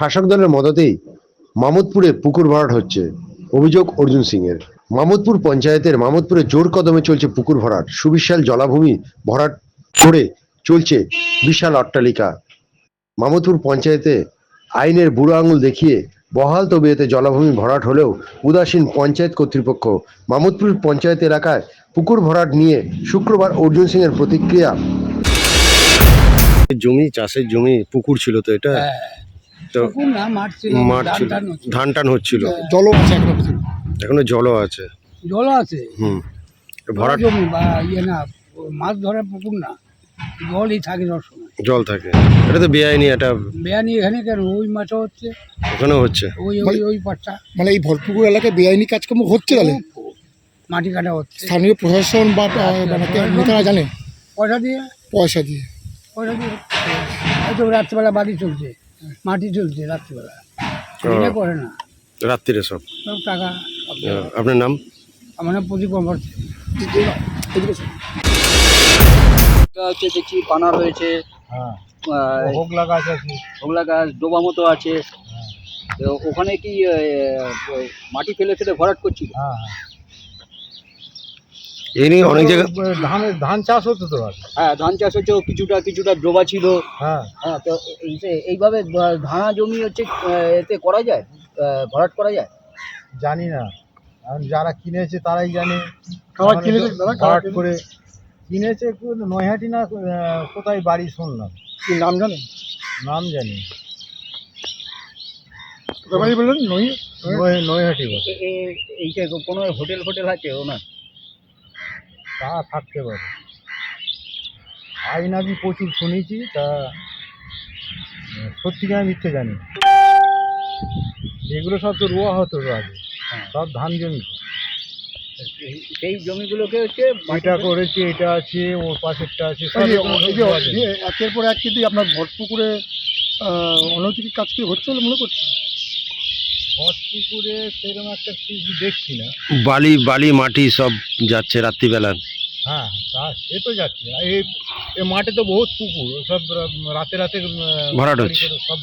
শাসক দলের মদতেই মামুদপুরে পুকুর ভরাট হচ্ছে। অভিযোগ অর্জুন সিং এর মামুদপুর পঞ্চায়েতের মামুদপুরে জোর কদমে চলছে পুকুর ভরাট সুবিশাল জলাভূমি ভরাট করে চলছে বিশাল অট্টালিকা। মামুদপুর পঞ্চায়েতে আইনের বুড়ো আঙুল দেখিয়ে বহাল তবিয়তে জলাভূমি ভরাট হলেও উদাসীন পঞ্চায়েত কর্তৃপক্ষ মামুদপুর পঞ্চায়েত এলাকায় পুকুর ভরাট নিয়ে শুক্রবার অর্জুন সিং এর প্রতিক্রিয়া। জমি চাষের জমি পুকুর ছিল তো এটা? তো না মাঠ ছিল মাঠ ধান টান ধান টান হচ্ছিল। জলও আছে এখনও জলও আছে। জল আছে। হুম। ভরা জমি বা ইয়ে না মাছ ধরার পুকুর না জলই থাকে সবসময় জল থাকে। এটা তো বেআইনি এটা বেয়ানি এখানে কেন? ওই মাছও হচ্ছে। ওখানেও হচ্ছে। ওই ওই ওই পাটটা। মানে এই ভরপুকুর এলাকায় বেআইনি কাজকর্ম হচ্ছে তাহলে? মাটি কাটা হচ্ছে। স্থানীয় প্রশাসন বা মানে নেতারা জানে? পয়সা দিয়ে? পয়সা দিয়ে। পয়সা দিয়ে হয়তো রাত্রিবেলা বাড়ি চলছে। মাটি চলছে রাত্রিবেলা। করে না। রাত্রিরে সব? সব টাকা আপনার নাম? আমার নাম প্রদীপ এদিকে হচ্ছে দেখছি পানা রয়েছে। হ্যাঁ। হোগলা গাছ আছে। হোগলা গাছ ডোবা মতো আছে। তো ওখানে কি মাটি ফেলে ফেলে ভরাট করছিল? এই নিয়ে অনেক জায়গায় ধান ধান চাষ হতো তো আর। হ্যাঁ ধান চাষ হচ্ছে কিছুটা কিছুটা ডোবা ছিল। হ্যাঁ। হ্যাঁ তো এইভাবে ধানা জমি হচ্ছে এতে করা যায়? আহ, ভরাট করা যায়? জানি না। এখন যারা কিনেছে তারাই জানে। কিনেছে? তো ভরাট করে কিনেছে নৈহাটি না কোথায় বাড়ি শুনলাম। কি নাম জানেন নাম জানি বললেন? নৈহাটি এইটা কোনো হোটেল ফোটেল আছে ওনার? তা থাকতে পারে। আজ নাকি প্রচুর শুনেছি তা সত্যি কিনা মিথ্যে জানি। এগুলো সব তো রোয়া হতো আগে হ্যাঁ। সব ধান জমি এই- সেই জমিগুলোকে হচ্ছে এটা করেছে এটা আছে ওর পাশেরটা আছে একের পর এক কিন্তু আপনার ভরপুকুরে আহ, অনৈতিক কাজ কি হচ্ছে বলে মনে করছেন? বটপুকুরে সেরকম একটা কিছু দেখছি না। বালি বালি মাটি সব যাচ্ছে রাত্রিবেলা। হ্যাঁ তা সে তো যাচ্ছে আর এই এই মাঠে তো বহুত পুকুর সব রাতে রাতে ভরাট হচ্ছে। সব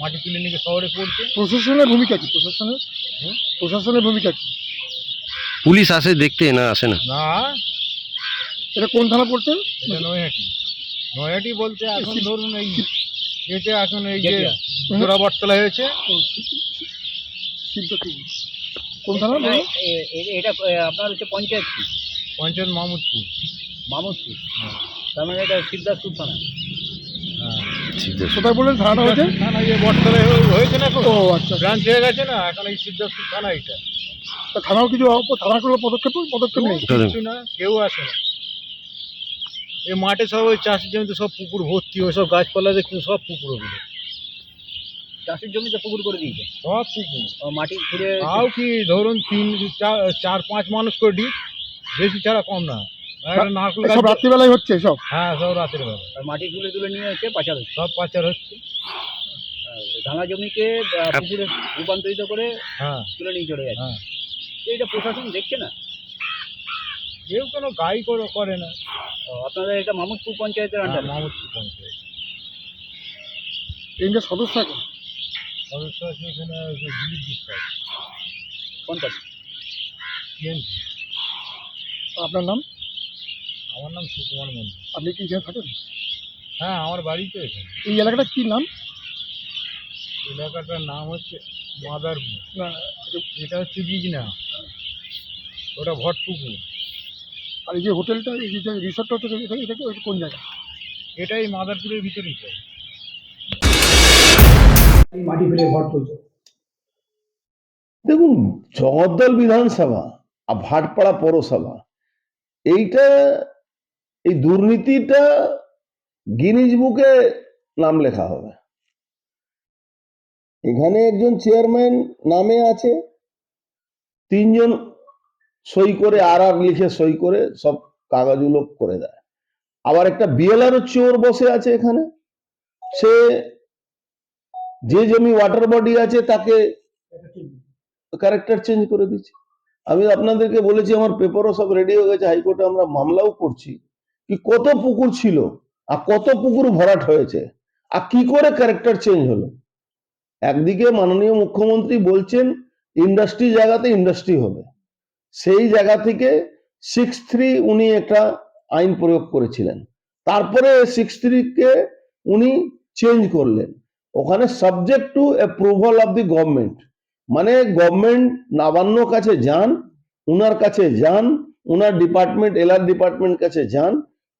মাটি তুলে নিয়ে শহরে পড়ছে প্রশাসনের ভূমিকা কি প্রশাসনের? প্রশাসনের ভূমিকা কি পুলিশ আসে দেখতে না আসে না না এটা কোন থানা পড়ছে এটা নৈহাটি নৈহাটি বলতে এখন ধরুন এই এতে এখন এই যে। জোড়াবটতলা হয়েছে? কোন থানা? এ- এ- এটা আপনার হচ্ছে পঞ্চায়েত পঞ্চায়েত মাহমুদপুর মামুদপুর। তার মানে এটা সিদ্ধার্থপুর থানা? হ্যাঁ কোথায় বললেন থানাটা হয়েছে? থানা এই হয়েছে না ও আচ্ছা। ব্রাঞ্চ হয়ে গেছে না এখন এই সিদ্ধার্থপুর থানা এটা। তা থানাও কিছু থানা কোনো পদক্ষেপ পদক্ষেপ নেই? কিছু না কেউ আসে না। এই মাঠে সব ওই চাষের জমিতে সব পুকুর ভর্তি ওই সব গাছপালা দেখছি সব পুকুর ওগুলো। চাষের জমিতে পুকুর করে দিয়েছে? সব পুকুর। মাটি খুঁড়ে তাও কি ধরুন তিন চার চার পাঁচ মানুষ করে ডিপ? বেশি ছাড়া কম না। সব রাত্রিবেলায় হচ্ছে সব? হ্যাঁ সব রাতের বেলা। আর মাটি তুলে তুলে নিয়ে হচ্ছে পাচার হচ্ছে। সব পাচার হচ্ছে। ধানা জমিকে পুকুরে রূপান্তরিত করে হ্যাঁ। তুলে নিয়ে চলে যাচ্ছে। হ্যাঁ। এটা প্রশাসন দেখছে না? কেউ কোনো গাই করে করে না। আপনাদের এটা মামুদপুর পঞ্চায়েতের হ্যাঁ, আন্ডারে মামুদপুর পঞ্চায়েত। তিনটে সদস্য আছে সদস্য আছে এখানে ওই যে দিলীপ বিশ্বাস কোন পার্টি TNC আপনার নাম? আমার নাম সুকুমার মন্দির আপনি কি এখানে থাকেন? হ্যাঁ আমার বাড়ি তো এখানে। এই এলাকাটা কী নাম? এলাকাটার নাম হচ্ছে মাদারপুর। না এটা হচ্ছে বিজনা। ওটা ভটপুকুর আর এই যে হোটেলটা এই যে রিসর্টটা হচ্ছে এটা এটা এটা কোন জায়গা? এটাই মাদারপুরের ভিতরেই পড়ে মাটি ফেলে ভর চলছে দেখুন জগদ্দল বিধানসভা আর ভাটপাড়া পৌরসভা এইটা এই দুর্নীতিটা গিনিজ বুকে নাম লেখা হবে। এখানে একজন চেয়ারম্যান নামে আছে তিনজন সই করে আর আর লিখে সই করে সব কাগজগুলো করে দেয়। আবার একটা বিএলআরও চোর বসে আছে এখানে সে যে জমি ওয়াটার বডি আছে তাকে ক্যারেক্টার চেঞ্জ করে দিচ্ছে। আমি আপনাদেরকে বলেছি, আমার পেপারও সব রেডি হয়ে গেছে, হাইকোর্টে আমরা মামলাও করছি। কি কত পুকুর ছিল, আর কত পুকুর ভরাট হয়েছে, আর কি করে ক্যারেক্টার চেঞ্জ হলো? একদিকে মাননীয় মুখ্যমন্ত্রী বলছেন ইন্ডাস্ট্রি জায়গাতে ইন্ডাস্ট্রি হবে। সেই জায়গা থেকে সিক্স থ্রি উনি একটা আইন প্রয়োগ করেছিলেন। তারপরে সিক্স থ্রিকে উনি চেঞ্জ করলেন। ওখানে subject to approval of the government মানে গভর্নমেন্ট নবান্ন কাছে যান, উনার কাছে যান, উনার ডিপার্টমেন্ট এলআর ডিপার্টমেন্ট কাছে যান,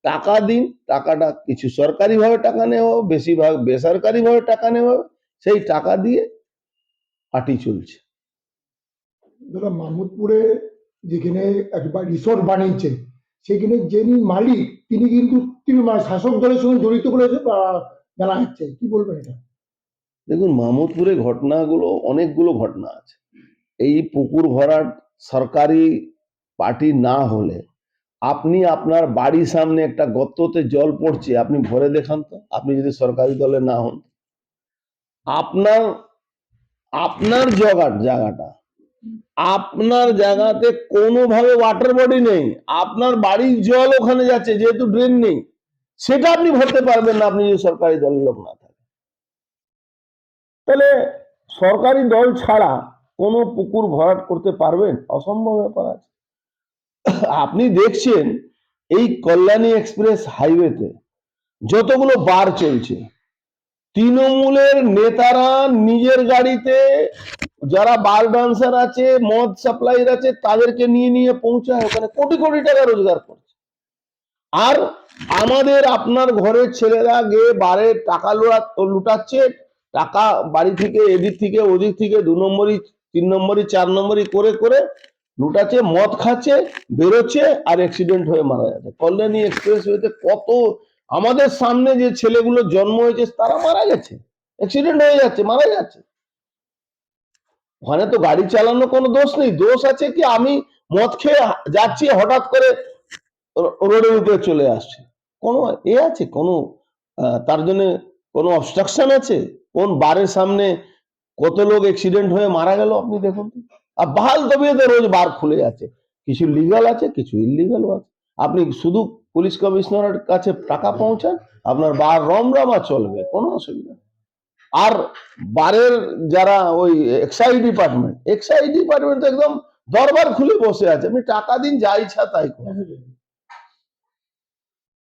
টাকা দিন, টাকাটা কিছু সরকারিভাবে টাকা নেওয়া হবে, বেশিরভাগ বেসরকারিভাবে টাকা নেওয়া হবে, সেই টাকা দিয়ে পার্টি চলছে। দাদা মাহমুদপুরে যেখানে একবার রিসোর্ট বানিয়েছে, সেখানে যিনি মালিক, তিনি কিন্তু তিনি শাসক দলের সঙ্গে জড়িত বলেছে বা জানা যাচ্ছে, কি বলবেন এটা? দেখুন মাহমুদপুরে ঘটনাগুলো, অনেকগুলো ঘটনা আছে। এই পুকুর ভরাট সরকারি পার্টি না হলে আপনি আপনার বাড়ির সামনে একটা গর্ততে জল পড়ছে, আপনি ভরে দেখান তো। আপনি যদি সরকারি দলে না হন। আপনার আপনার জগা জায়গাটা, আপনার জায়গাতে কোনোভাবে ওয়াটার বডি নেই। আপনার বাড়ির জল ওখানে যাচ্ছে, যেহেতু ড্রেন নেই, সেটা আপনি ভরতে পারবেন না, আপনি যদি সরকারি দলের লোক না তাহলে সরকারি দল ছাড়া কোনো পুকুর ভরাট করতে পারবেন? অসম্ভব ব্যাপার আছে। আপনি দেখছেন এই কল্যাণী এক্সপ্রেস হাইওয়েতে যতগুলো বার চলছে, তৃণমূলের নেতারা নিজের গাড়িতে যারা বার ডান্সার আছে, মদ সাপ্লাইর আছে, তাদেরকে নিয়ে নিয়ে পৌঁছায়। ওখানে কোটি কোটি টাকা রোজগার করছে। আর আমাদের আপনার ঘরের ছেলেরা গিয়ে বারে টাকা লুটা লুটাচ্ছে টাকা বাড়ি থেকে এদিক থেকে ওদিক থেকে দু নম্বরই, তিন নম্বরই, চার নম্বরই করে করে লুটাচ্ছে, মদ খাচ্ছে, বেরোচ্ছে আর অ্যাক্সিডেন্ট হয়ে মারা যাচ্ছে। কল্যাণী এক্সপ্রেস ওয়েতে কত আমাদের সামনে যে ছেলেগুলো জন্ম হয়েছে, তারা মারা গেছে। অ্যাক্সিডেন্ট হয়ে যাচ্ছে, মারা যাচ্ছে। ওখানে তো গাড়ি চালানো কোনো দোষ নেই। দোষ আছে কি আমি মদ খেয়ে যাচ্ছি, হঠাৎ করে রোডের উপরে চলে আসছে। কোনো এ আছে? কোনো তার জন্য কোনো অবস্ট্রাকশন আছে? কোন বারের সামনে কত লোক অ্যাক্সিডেন্ট হয়ে মারা গেল আপনি দেখুন আর বাহাল তবিয়তে রোজ বার খুলে আছে কিছু লিগাল আছে, কিছু ইলিগালও আছে। আপনি শুধু পুলিশ কমিশনারের কাছে টাকা পৌঁছান, আপনার বার রমরমা চলবে, কোনো অসুবিধা। আর বারের যারা ওই এক্সাইজ ডিপার্টমেন্ট এক্সাইজ ডিপার্টমেন্ট একদম দরবার খুলে বসে আছে। আপনি টাকা দিন, যা ইচ্ছা তাই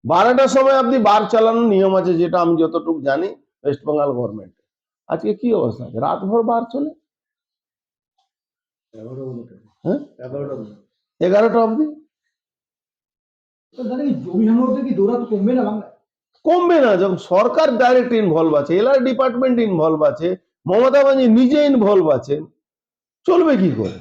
বারোটার সময় আপনি বার চালানোর নিয়ম আছে, যেটা আমি যতটুকু জানি ওয়েস্ট বেঙ্গল গভর্নমেন্ট আজকে কি অবস্থা? আছে রাতভর বার চলে? হ্যাঁ? এগারোটা অবধি। দৌড়াতে কমবে না যখন সরকার ডাইরেক্ট ইনভলভ আছে এলআর ডিপার্টমেন্ট ইনভলভ আছে মমতা ব্যানার্জি নিজে ইনভলভ আছে চলবে কি করে?